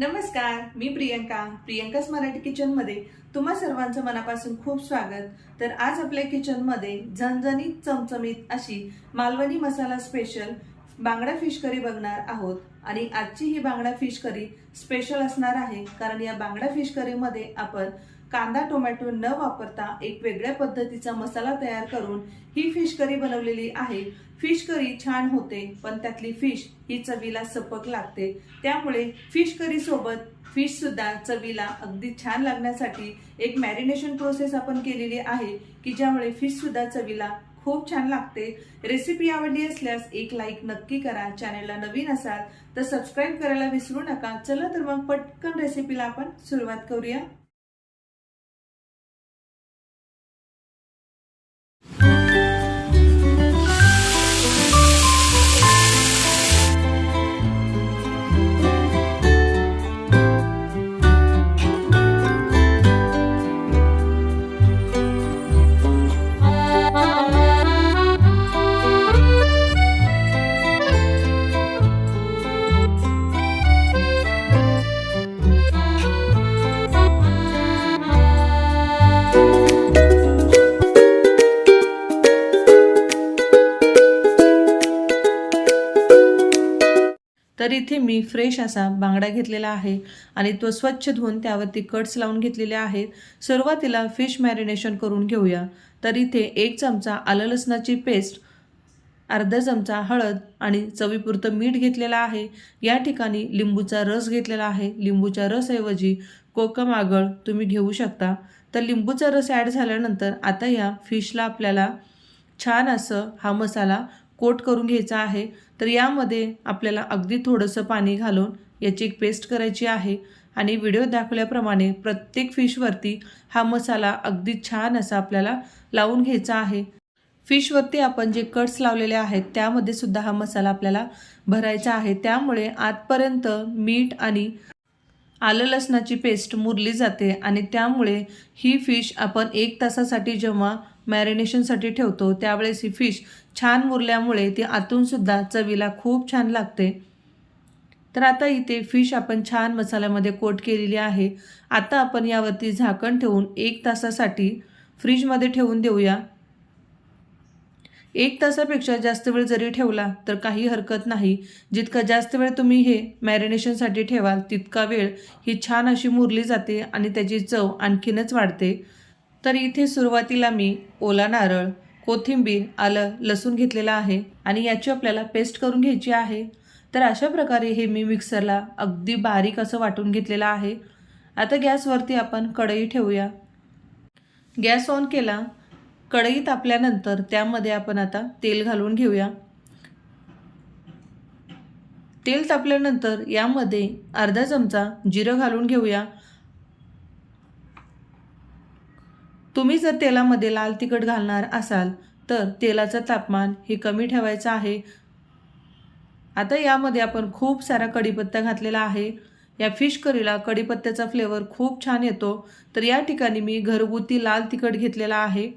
नमस्कार मी प्रियंका प्रियंकाच मराठी किचनमध्ये तुम्हा सर्वांचं मनापासून खूप स्वागत. तर आज आपल्या किचनमध्ये झणझणीत चमचमीत अशी मालवणी मसाला स्पेशल बांगडा फिश करी बघणार आहोत. आणि आजची ही बांगडा फिश करी स्पेशल असणार आहे कारण या बांगडा फिश करीमध्ये आपण कांदा टोमॅटो न वापरता एक वेगळ्या पद्धतीचा मसाला तयार करून ही फिश करी बनवलेली आहे. फिश करी छान होते पण त्यातली फिश ही चवीला सपक लागते. त्यामुळे फिश करी सोबत फिश सुद्धा चवीला अगदी छान लागण्यासाठी एक मॅरिनेशन प्रोसेस आपण केलेली आहे की ज्यामुळे फिश सुद्धा चवीला खूप छान लागते. रेसिपी आवडली असल्यास एक लाईक नक्की करा चॅनेलला नवीन असाल तर सबस्क्राईब करायला विसरू नका. चला तर मग पटकन रेसिपीला आपण सुरुवात करूया. तर इथे मी फ्रेश असा बांगडा घेतलेला आहे आणि तो स्वच्छ धुवून त्यावरती कट्स लावून घेतलेले आहेत. सुरुवातीला फिश मॅरिनेशन करून घेऊया. तर इथे एक चमचा आलं लसणाची पेस्ट अर्धा चमचा हळद आणि चवीपुरतं मीठ घेतलेलं आहे. या ठिकाणी लिंबूचा रस घेतलेला आहे. लिंबूच्या रसऐवजी कोकम आगळ तुम्ही घेऊ शकता. तर लिंबूचा रस ॲड झाल्यानंतर आता या फिशला आपल्याला छान असं हा मसाला कोट करून घ्यायचा आहे तर यामध्ये आपल्याला अगदी थोडंसं पाणी घालून याची एक पेस्ट करायची आहे. आणि व्हिडिओ दाखवल्याप्रमाणे प्रत्येक फिशवरती हा मसाला अगदी छान असा आपल्याला लावून घ्यायचा आहे. फिशवरती आपण जे कट्स लावलेले आहेत त्यामध्ये सुद्धा हा मसाला आपल्याला भरायचा आहे. त्यामुळे आतपर्यंत मीठ आणि आलं लसणाची पेस्ट मुरली जाते आणि त्यामुळे ही फिश आपण एक तासासाठी जेव्हा मॅरिनेशनसाठी ठेवतो त्यावेळेस ही फिश छान मुरल्यामुळे ती आतूनसुद्धा चवीला खूप छान लागते. तर आता इथे फिश आपण छान मसाल्यामध्ये कोट केलेली आहे. आता आपण यावरती झाकण ठेवून एक तासासाठी फ्रीजमध्ये ठेवून देऊया. एक तासापेक्षा जास्त वेळ जरी ठेवला तर काही हरकत नाही. जितका जास्त वेळ तुम्ही हे मॅरिनेशनसाठी ठेवाल तितका वेळ ही छान अशी मुरली जाते आणि त्याची चव आणखीनच वाढते. तर इथे सुरुवातीला मी ओला नारळ कोथिंबीर आलं लसूण घेतलेलं आहे आणि याची आपल्याला पेस्ट करून घ्यायची आहे. तर अशा प्रकारे हे मी मिक्सरला अगदी बारीक असं वाटून घेतलेलं आहे. आता गॅसवरती आपण कढई ठेवूया. गॅस ऑन केला. कढई तापल्यानंतर त्यामध्ये आपण आता तेल घालून घेऊया. तेल तापल्यानंतर यामध्ये अर्धा चमचा जिरं घालून घेऊया. तुम्ही जर तेलामध्ये लाल तिखट घालणार असाल तर तेलाचं तापमान हे कमी ठेवायचं आहे. आता यामध्ये आपण खूप सारा कढीपत्ता घातलेला आहे. या फिश करीला कढीपत्त्याचा फ्लेवर खूप छान येतो. तर या ठिकाणी मी घरगुती लाल तिखट घेतलेला आहे.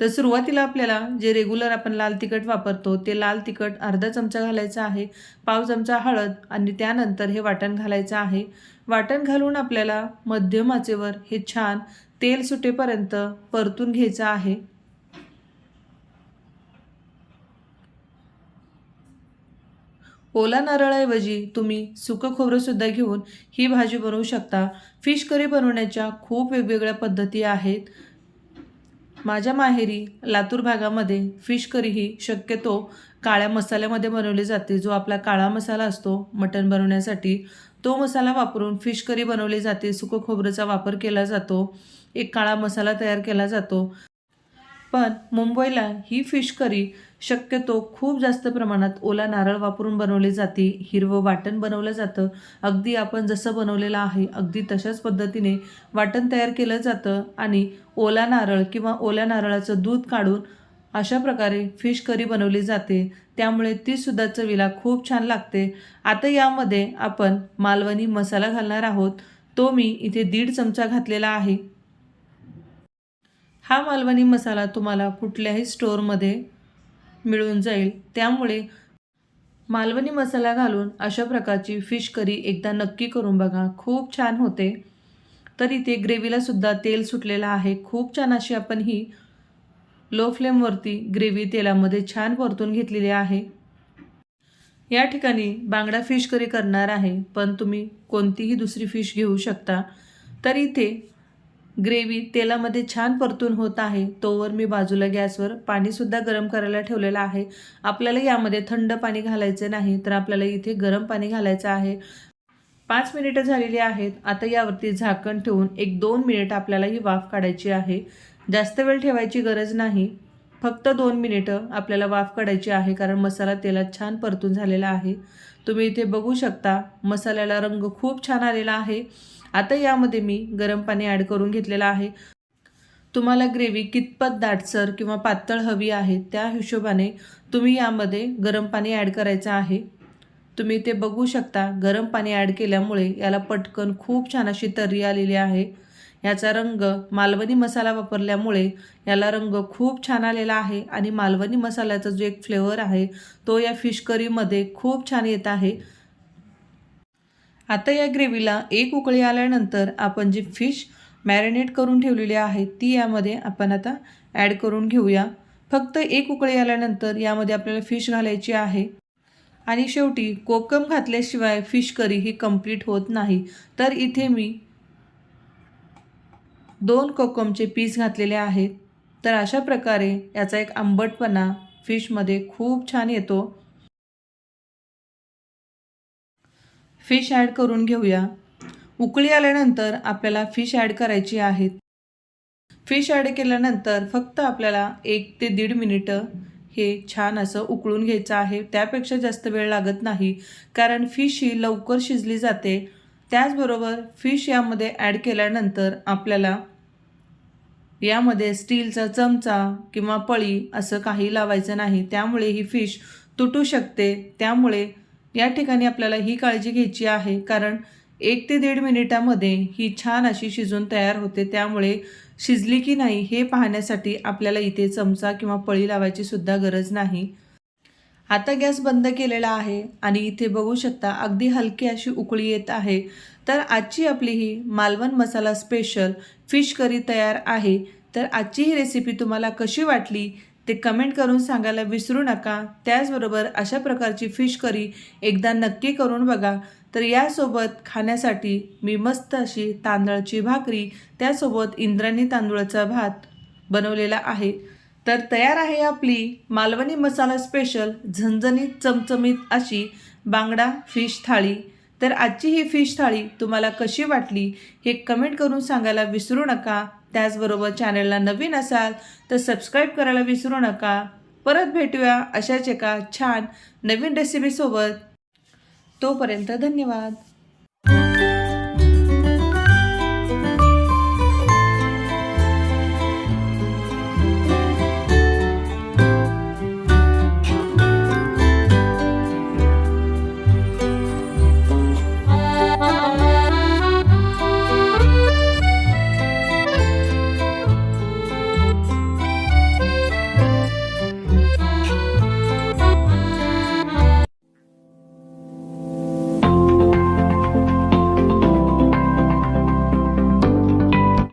तर सुरुवातीला आपल्याला जे रेग्युलर आपण लाल तिखट वापरतो ते लाल तिखट अर्धा चमचा घालायचा आहे पाव चमचा हळद आणि त्यानंतर हे वाटण घालायचं आहे. वाटण घालून आपल्याला मध्यम आचेवर हे छान तेल सुटेपर्यंत परतून घ्यायचं आहे. ओला नारळाऐवजी तुम्ही सुकं खोबरंसुद्धा घेऊन ही भाजी बनवू शकता. फिश करी बनवण्याच्या खूप वेगवेगळ्या पद्धती आहेत. माझ्या माहेरी लातूर भागामध्ये फिश करी ही शक्यतो काळ्या मसाल्यामध्ये बनवली जाते. जो आपला काळा मसाला असतो मटण बनवण्यासाठी तो मसाला वापरून फिश करी बनवली जाते. सुकं खोबऱ्याचा वापर केला जातो. एक काळा मसाला तयार केला जातो. पण मुंबईला ही फिश करी शक्यतो खूप जास्त प्रमाणात ओला नारळ वापरून बनवली जाते. हिरवं वाटण बनवलं जातं. अगदी आपण जसं बनवलेलं आहे अगदी तशाच पद्धतीने वाटण तयार केलं जातं. आणि ओला नारळ किंवा ओल्या नारळाचं दूध काढून अशा प्रकारे फिश करी बनवली जाते. त्यामुळे ती सुद्धा चवीला खूप छान लागते. आता यामध्ये आपण मालवणी मसाला घालणार आहोत. तो मी इथे दीड चमचा घातलेला आहे. हा मालवणी मसाला तुम्हाला कुठल्याही स्टोअरमध्ये मिळून जाईल. त्यामुळे मालवणी मसाला घालून अशा प्रकारची फिश करी एकदा नक्की करून बघा. खूप छान होते. तर इथे ग्रेव्हीलासुद्धा तेल सुटलेलं आहे. खूप छान अशी आपण ही लो फ्लेमवरती ग्रेव्ही तेलामध्ये छान परतून घेतलेली आहे. या ठिकाणी बांगडा फिश करी करणार आहे पण तुम्ही कोणतीही दुसरी फिश घेऊ शकता. तर इथे ग्रेव्ही तेलामध्ये छान परतून होत आहे. तोवर मी बाजूला गॅसवर पाणीसुद्धा गरम करायला ठेवलेलं आहे. आपल्याला यामध्ये थंड पाणी घालायचं नाही तर आपल्याला इथे गरम पाणी घालायचं आहे. पाच मिनिटं झालेली आहेत. आता यावरती झाकण ठेवून एक दोन मिनिट आपल्याला ही वाफ काढायची आहे. जास्त वेळ ठेवायची गरज नाही. फक्त दोन मिनिटं आपल्याला वाफ काढायची आहे कारण मसाला तेलात छान परतून झालेला आहे. तुम्ही इथे बघू शकता मसाल्याला रंग खूप छान आलेला आहे. आता यामध्ये मी गरम पाणी ॲड करून घेतलेलं आहे. तुम्हाला ग्रेव्ही कितपत दाटसर किंवा पातळ हवी आहे त्या हिशोबाने तुम्ही यामध्ये गरम पाणी ॲड करायचं आहे. तुम्ही ते बघू शकता गरम पाणी ॲड केल्यामुळे याला पटकन खूप छान अशी तर्री आलेली आहे. याचा रंग मालवणी मसाला वापरल्यामुळे याला रंग खूप छान आलेला आहे आणि मालवणी मसाल्याचा जो एक फ्लेवर आहे तो या फिश करीमध्ये खूप छान येत आहे. आता या ग्रेव्हीला एक उकळी आल्यानंतर आपण जी फिश मॅरिनेट करून ठेवलेली आहे ती यामध्ये आपण आता ॲड करून घेऊया. फक्त एक उकळी आल्यानंतर यामध्ये आपल्याला फिश घालायची आहे. आणि शेवटी कोकम घातल्याशिवाय फिश करी ही कंप्लीट होत नाही. तर इथे मी दोन कोकमचे पीस घातलेले आहेत. तर अशा प्रकारे याचा एक आंबटपणा फिशमध्ये खूप छान येतो. फिश ॲड करून घेऊया. उकळी आल्यानंतर आपल्याला फिश ॲड करायची आहेत फिश ॲड केल्यानंतर फक्त आपल्याला एक ते दीड मिनिटं हे छान असं उकळून घ्यायचं आहे. त्यापेक्षा जास्त वेळ लागत नाही कारण फिश ही लवकर शिजली जाते त्याचबरोबर फिश यामध्ये ॲड केल्यानंतर आपल्याला यामध्ये स्टीलचा चमचा किंवा पळी असं काही लावायचं नाही. त्यामुळे ही फिश तुटू शकते. त्यामुळे या ठिकाणी आपल्याला ही काळजी घ्यायची आहे. कारण एक ते दीड मिनिटामध्ये ही छान अशी शिजून तयार होते. त्यामुळे शिजली की नाही हे पाहण्यासाठी आपल्याला इथे चमचा किंवा पळी लावायची सुद्धा गरज नाही. आता गॅस बंद केलेला आहे आणि इथे बघू शकता अगदी हलकी अशी उकळी येत आहे. तर आजची आपली ही Malvan masala special fish curry तयार आहे. तर आजची ही रेसिपी तुम्हाला कशी वाटली ते कमेंट करून सांगायला विसरू नका. त्याचबरोबर अशा प्रकारची फिश करी एकदा नक्की करून बघा. तर यासोबत खाण्यासाठी मी मस्त अशी तांदळाची भाकरी त्यासोबत इंद्राणी तांदूळाचा भात बनवलेला आहे. तर तयार आहे आपली मालवणी मसाला स्पेशल झणझणीत चमचमीत अशी बांगडा फिश थाळी. तर आजची ही फिश थाळी तुम्हाला कशी वाटली हे कमेंट करून सांगायला विसरू नका. त्याचबरोबर चॅनलला नवीन असाल तर सबस्क्राईब करायला विसरू नका. परत भेटूया अशाच एका छान नवीन रेसिपीसोबत तोपर्यंत धन्यवाद.